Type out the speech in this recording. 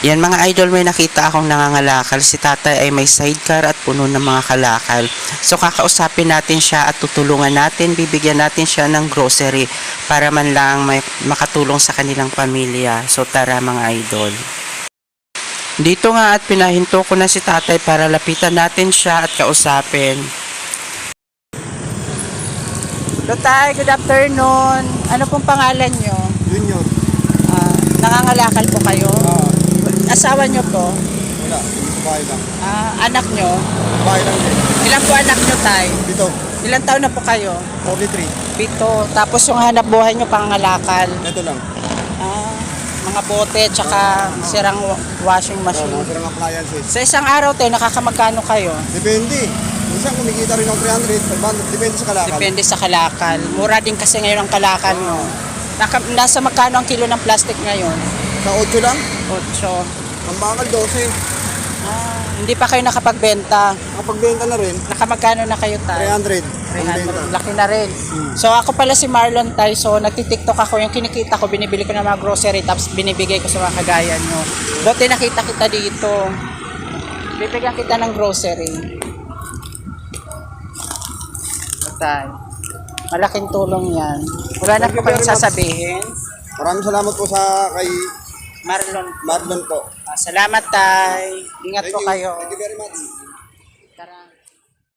Yan mga idol, may nakita akong nangangalakal. Si tatay ay may sidecar at puno ng mga kalakal. So kakausapin natin siya at tutulungan natin, bibigyan natin siya ng grocery para man lang may makatulong sa kanilang pamilya. So tara mga idol. Dito nga at pinahinto ko na si tatay para lapitan natin siya at kausapin. Hello tay, good afternoon. Ano pong pangalan nyo? Junior. Ah, nangangalakal po kayo? Ah, Asawa nyo po? wala. Sa bahay lang. Ah, anak nyo? Sa bahay lang din. Ilan po anak nyo, tay? Dito, Ilan taon na po kayo? 43. Pito. Tapos yung hanap buhay nyo, pangangalakal. Ito lang. Ah, mga bote, tsaka sirang wa- washing Oh, machine. mga sirang appliances. Sa isang araw, tay, nakakamagkano kayo? Depende. Minsan kumikita rin ng 300, 500. Depende sa kalakal. Depende sa kalakal. Mura din kasi ngayon ang kalakal nyo. Naka, nasa magkano ang kilo ng plastic ngayon? Sa 8 lang. 8. Ang bakal 12. Ah, hindi pa kayo nakapagbenta. Kapag benta na rin, Nakamagkano na kayo, tay? 300. Ang benta. 300. Laki na rin. So ako pala si Marlon Tay. So nagtitiktok ako. Yung kinikita ko, binibili ko ng mga grocery tapos binibigay ko sa mga kagaya nyo. Dote nakita kita dito. Bibigyan kita ng grocery. Tay. Malaking tulong yan. Wala na Thank po you very kayong much. sasabihin. Maraming salamat po sa kay Marlon, Marlon po. Salamat, Tay. Ingat Thank po you. kayo. Thank you very much. Tara.